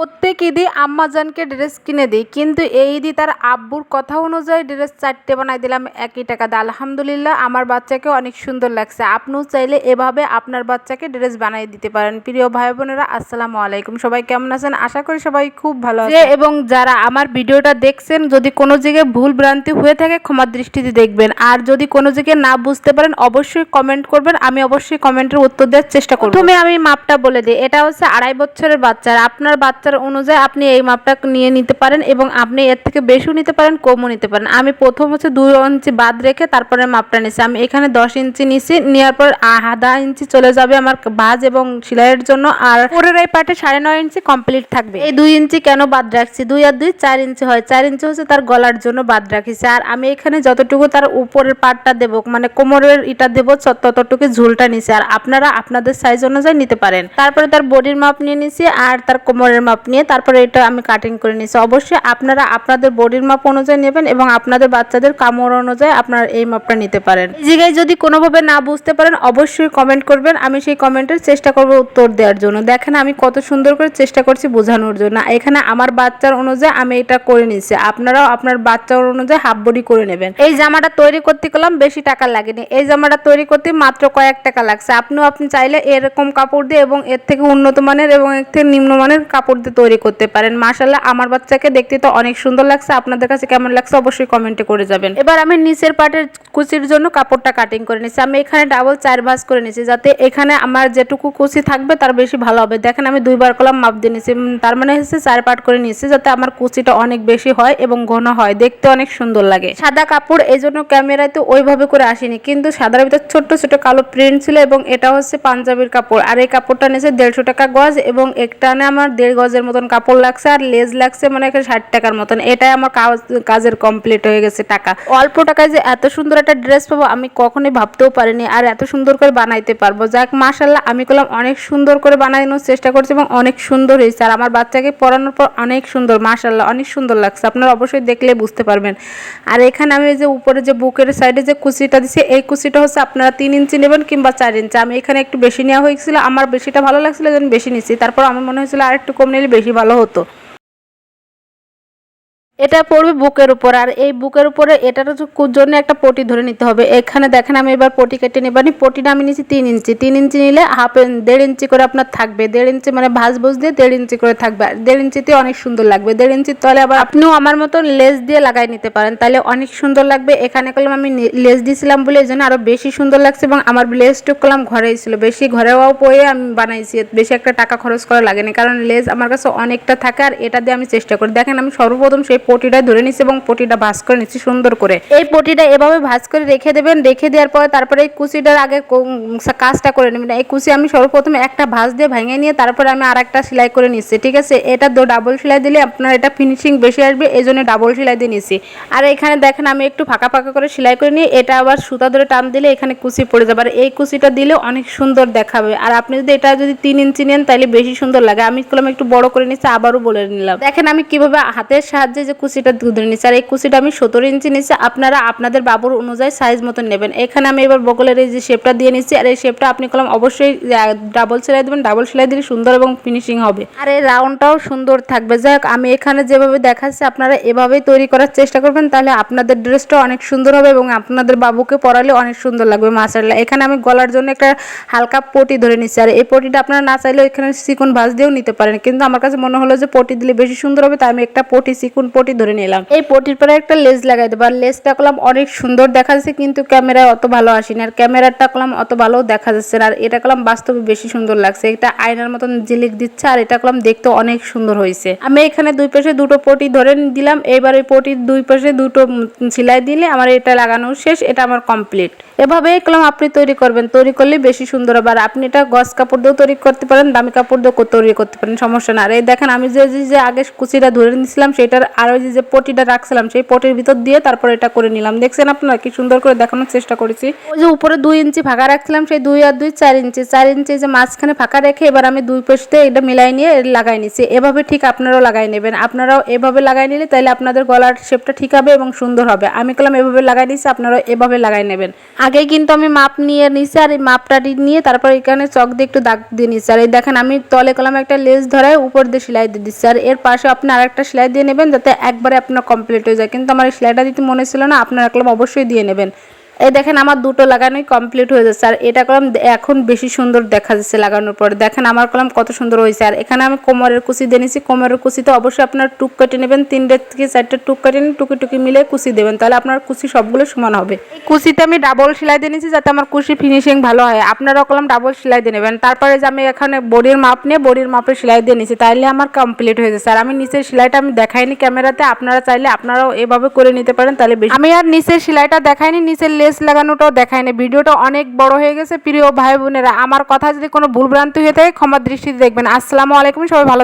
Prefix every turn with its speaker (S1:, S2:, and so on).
S1: প্রত্যেক ঈদই আম্মাজানকে ড্রেস কিনে দিই। কিন্তু এই ঈদই তার আব্বুর কথা অনুযায়ী ড্রেস চারটে বানাই দিলাম একই টাকা দিয়ে। আলহামদুলিল্লাহ আমার বাচ্চাকে অনেক সুন্দর লাগছে। আপনিও চাইলে এভাবে আপনার বাচ্চাকে ড্রেস বানিয়ে দিতে পারেন। প্রিয় ভাই বোনেরা আসসালামু আলাইকুম। সবাই কেমন আছেন? আশা করি সবাই খুব ভালো আছে এবং যারা আমার ভিডিওটা দেখছেন যদি কোনো জায়গায় ভুল ভ্রান্তি হয়ে থাকে ক্ষমার দৃষ্টিতে দেখবেন। আর যদি কোনো জায়গায় না বুঝতে পারেন অবশ্যই কমেন্ট করবেন। আমি অবশ্যই কমেন্টের উত্তর দেওয়ার চেষ্টা করব। প্রথমে আমি মাপটা বলে দিই। এটা হচ্ছে আড়াই বছরের বাচ্চা। আর আপনার বাচ্চার অনুযায়ী আপনি এই মাপটা নিয়ে নিতে পারেন এবং আপনি এর থেকে বেশিও নিতে পারেন, কমও নিতে পারেন। আমি প্রথম হচ্ছে দুই ইঞ্চি বাদ রেখে তারপরে মাপটা নিছি। আমি এখানে দশ ইঞ্চি নিছি, নেওয়ার পর আধা ইঞ্চি চলে যাবে আমার ভাজ এবং সেলাইয়ের জন্য আর পরের এই পার্টে সাড়ে নয় ইঞ্চি কমপ্লিট থাকবে। এই দুই ইঞ্চি কেন বাদ রাখছি? দুই আর দুই চার ইঞ্চি হয়। চার ইঞ্চি হচ্ছে তার গলার জন্য বাদ রাখিছি। আর আমি এখানে যতটুকু তার উপরের পার্টটা দেবো মানে কোমরের ইটা দেবো ততটুকু ঝুলটা নিছি। আর আপনারা আপনাদের সাইজ অনুযায়ী নিতে পারেন। তারপরে তার বডির মাপ নিয়ে নিছি আর তার কোমরের মাপ নিয়ে তারপরে এটা আমি কাটিং করে নিছি অবশ্যই আপনারা আপনাদের বডির মাপ অনুযায়ী নেবেন এবং আপনাদের বাচ্চাদের কামড় অনুযায়ী আপনারা এই মাপটা নিতে পারেন। এই জায়গায় যদি কোনোভাবে না বুঝতে পারেন, অবশ্যই কমেন্ট করবেন। আমি সেই কমেন্টের চেষ্টা করব উত্তর দেওয়ার জন্য। দেখেন আমি কত সুন্দর করে চেষ্টা করছি বোঝানোর জন্য। এখানে আমার বাচ্চার অনুযায়ী আমি এটা করে নিছি আপনারাও আপনার বাচ্চার অনুযায়ী হাফ বডি করে নেবেন। এই জামাটা তৈরি করতে গেলাম, বেশি টাকা লাগেনি। এই জামাটা তৈরি করতে মাত্র কয়েক টাকা লাগছে। আপনিও আপনি চাইলে এরকম কাপড় দিয়ে এবং এর থেকে উন্নত মানের এবং এর থেকে নিম্নমানের কাপড় দিয়ে তৈরি করতে পারেন। মাশাল্লাহ আমার বাচ্চাকে দেখতে তো অনেক সুন্দর লাগছে। আপনাদের কাছে কেমন লাগছে অবশ্যই কমেন্টে করে যাবেন। এবার আমি নিচের পাটের কুচির জন্য কাপড়টা কাটিং করে নিচ্ছি। আমি এখানে ডাবল চার ভাঁজ করে নিচ্ছি যাতে এখানে আমার যেটুকু কুচি থাকবে তার বেশি ভালো হবে। দেখেন আমি দুইবার কলাম মাপ দিয়ে উম, তার মানে হচ্ছে চার পাট করে নিচ্ছি যাতে আমার কুচিটা অনেক বেশি হয় এবং ঘন হয়। দেখতে অনেক সুন্দর লাগে। সাদা কাপড় এই জন্য ক্যামেরায় তো ওইভাবে করে আসেনি। কিন্তু সাদার ভিতর ছোট্ট ছোট কালো প্রিন্ট ছিল এবং এটা হচ্ছে পাঞ্জাবির কাপড়। আর এই কাপড়টা নিয়েছে দেড়শো টাকা গজ এবং একটানে আমার দেড় গজের মতন কাপড় লাগছে আর লেজ লাগছে মানে ষাট টাকার মতন। এটাই আমার কাজ- কাজের কমপ্লিট হয়ে গেছে টাকা। অল্প টাকায় যে এত সুন্দর একটা ড্রেস পাবো আমি কখনোই ভাবতেও পারিনি আর এত সুন্দর করে বানাইতে পারব। যাক মাশাল্লাহ আমি করলাম অনেক সুন্দর করে বানানোর চেষ্টা করছি এবং অনেক সুন্দর হয়েছে। আর আমার বাচ্চাকে পরানোর পর অনেক সুন্দর মাশাল্লাহ অনেক সুন্দর লাগছে। আপনারা অবশ্যই দেখলে বুঝতে পারবেন। আর এখানে আমি যে উপরে যে বুকের সাইডে যে কুচিটা দিছি, এই কুচিটা হচ্ছে আপনারা তিন ইঞ্চি নেবেন কিংবা চার ইঞ্চি। আমি এখানে একটু বেশি নেওয়া হয়েছিল, আমার বেশিটা ভালো লাগছিল, যেন বেশি নিচ্ছি। তারপর আমার মনে হয়েছিল আর একটু কম নিলে বেশি ভালো হতো এটা পড়বে বুকের উপর, আর এই বুকের উপরে এটার জন্য একটা পটি ধরে নিতে হবে। এখানে দেখেন, আমি এবার পটি কেটে নেবানি পটিটা আমি নিচ্ছি তিন ইঞ্চি। তিন ইঞ্চি নিলে হাফ দেড় ইঞ্চি করে আপনার থাকবে। দেড় ইঞ্চি মানে ভাঁজ বুঝ দিয়ে দেড় ইঞ্চি করে থাকবে। আর দেড় ইঞ্চিতে অনেক সুন্দর লাগবে। দেড় ইঞ্চির তলে আবার আপনিও আমার মতো লেস দিয়ে লাগাই নিতে পারেন। তাহলে অনেক সুন্দর লাগবে। এখানে করলাম আমি লেস দিয়েছিলাম বলে এই জন্য আরও বেশি সুন্দর লাগছে এবং আমার লেসটুক করলাম ঘরেই ছিল। বেশি ঘরেও পরে আমি বানাইছি। বেশি একটা টাকা খরচ করা লাগেনি। কারণ লেস আমার কাছে অনেকটা থাকে আর এটা দিয়ে আমি চেষ্টা করি। দেখেন, আমি সর্বপ্রথম সেই পটিটা ধরে নিচ্ছি এবং পটিটা ভাঁজ করে নিচ্ছি সুন্দর করে। এই পটিটা এভাবে ভাঁজ করে রেখে দেবেন, রেখে দেওয়ার পরে তারপরে এই কুচিটার আগে কাজটা করে নেবেন। এই কুচি আমি সর্বপ্রথমে একটা ভাঁজ দিয়ে ভেঙে নিয়ে তারপরে আমি আর একটা সেলাই করে নিচ্ছি, ঠিক আছে? এটা দো ডাবল সেলাই দিলে আপনার এটা ফিনিশিং বেশি আসবে এই জন্য ডাবল সেলাই দিয়ে নিচ্ছি। আর এখানে দেখেন আমি একটু ফাঁকা ফাঁকা করে সেলাই করে নিয়ে এটা আবার সুতা ধরে টান দিলে এখানে কুচি পড়ে যাবে। আর এই কুচিটা দিলে অনেক সুন্দর দেখাবে। আর আপনি যদি এটা যদি তিন ইঞ্চি নেন তাহলে বেশি সুন্দর লাগে। আমি একটু বড় করে নিচ্ছি, আবারও বলে নিলাম। দেখেন আমি কীভাবে হাতের সাহায্যে যে কুচিটা ধরে নিচ্ছি আর এই কুচিটা আমি সতেরো ইঞ্চি নিচ্ছি আপনারা আপনাদের বাবুর অনুযায়ী সাইজ মতন নেবেন। এখানে আমি এবার বগলের এই যে শেপটা দিয়ে নিচ্ছি। আর এই শেপটা আপনি করলাম অবশ্যই ডাবল সেলাই দেবেন। ডাবল সেলাই দিলে সুন্দর এবং ফিনিশিং হবে। আর এই রাউন্ডটাও সুন্দর থাকবে। যাই হোক, আমি এখানে যেভাবে দেখাচ্ছি, আপনারা এভাবেই তৈরি করার চেষ্টা করবেন। তাহলে আপনাদের ড্রেসটা অনেক সুন্দর হবে এবং আপনাদের বাবুকে পরালে অনেক সুন্দর লাগবে মাসাল্লাহ এখানে আমি গলার জন্য একটা হালকা পটি ধরে নিচ্ছি। আর এই পটিটা আপনারা না চাইলে এখানে চিকন ভাজ দিয়েও নিতে পারেন। কিন্তু আমার কাছে মনে হলো যে পটি দিলে বেশি সুন্দর হবে। তাই আমি একটা পটি, চিকন পটি ধরে নিলাম। এই পটির পরে একটা লেস লাগাই দেবো। আর লেসটা করলাম অনেক সুন্দর দেখা যাচ্ছে কিন্তু ক্যামেরায় অত ভালো আসেনি আর ক্যামেরাটা করলাম অত ভালো দেখা যাচ্ছে না। আর এটা করলাম বাস্তবে বেশি সুন্দর লাগছে। এটা আয়নার মতন ঝিলিক দিচ্ছে, আর এটা করলাম দেখতে অনেক সুন্দর হয়েছে। আমি এখানে দুই পাশে দুটো পটি ধরে দিলাম। এবার ওই পটির দুই পাশে দুটো সেলাই দিলে আমার এটা লাগানো শেষ, এটা আমার কমপ্লিট। এভাবে কলম আপনি তৈরি করবেন। তৈরি করলে বেশি সুন্দর হবে। আর আপনি এটা গস কাপড় দিয়েও তৈরি করতে পারেন, দামি কাপড় দিয়েও তৈরি করতে পারেন, সমস্যা না। আর এই দেখেন, আমি যে- যে আগে কুচিটা ধরে নিয়েছিলাম, সেটার আর ওই যে পটিটা রাখছিলাম, সেই পটির ভিতর দিয়ে তারপর এটা করে নিলাম। দেখছেন আপনারা কি সুন্দর করে দেখানোর চেষ্টা করেছি। ওই যে উপরে দুই ইঞ্চি ফাঁকা রাখছিলাম, সেই দুই আর দুই চার ইঞ্চি। চার ইঞ্চি যে মাঝখানে ফাঁকা রেখে এবার আমি দুই পাশে এটা মিলাই নিয়ে লাগাই নিছি। এভাবে ঠিক আপনারাও লাগাই নেবেন। আপনারাও এভাবে লাগাই নিলে তাহলে আপনাদের গলার শেপটা ঠিক হবে এবং সুন্দর হবে। আমি কলাম এভাবে লাগাই নিছি, আপনারাও এভাবে লাগাই নেবেন। আগেই কিন্তু আমি মাপ নিয়ে নিছি আর এই মাপটা নিয়ে তারপর এখানে চক দিয়ে একটু দাগ দিয়ে নিচ্ছি আর এই দেখেন, আমি তলে কলাম একটা লেস ধরায় উপর দিয়ে সেলাই দিয়ে দিচ্ছি। আর এর পাশে আপনি আরেকটা সেলাই দিয়ে নেবেন যাতে একবারে আপনার কমপ্লিট হয়ে যায়। কিন্তু আমার এই সেলাইটা দিতে মনে ছিল না, আপনারা একলাম অবশ্যই দিয়ে নেবেন। এই দেখেন আমার দুটো লাগানোই কমপ্লিট হয়ে যাচ্ছে। আর এটা কলম এখন বেশি সুন্দর দেখা যাচ্ছে লাগানোর পরে। দেখেন আমার কলম কত সুন্দর হয়েছে। আর এখানে আমি কোমরের কুচি দিয়ে নিছি। কোমরের কুচিতে অবশ্যই আপনার টুক কেটে নেবেন। তিনটে থেকে চারটে টুক কেটে নিন টুকি টুকি মিলে কুচি দেবেন। তাহলে আপনার কুচি সবগুলো সমান হবে। কুচিতে আমি ডাবল সেলাই দিয়ে নিয়েছি যাতে আমার কুচি ফিনিশিং ভালো হয়। আপনারা কলম ডাবল সেলাই দিয়ে নেবেন। তারপরে যে আমি এখানে বডির মাপ নিয়ে বডির মাপে সেলাই দিয়ে নিয়েছি তাইলে আমার কমপ্লিট হয়ে যাচ্ছে। আর আমি নিচের সেলাইটা আমি দেখাইনি ক্যামেরাতে। আপনারা চাইলে আপনারাও এভাবে করে নিতে পারেন, তাহলে বেশি আমি আর নিচের সেলাইটা দেখাইনি। নিচের লেস লাগানোটাও দেখাইনি ভিডিওটা অনেক বড় হয়ে গেছে। প্রিয় ভাই বোনেরা আমার কথা যদি কোনো ভুলভ্রান্তি হয়ে থাকে, ক্ষমা দৃষ্টিতে দেখবেন। আসসালামু আলাইকুম, সবাই ভালো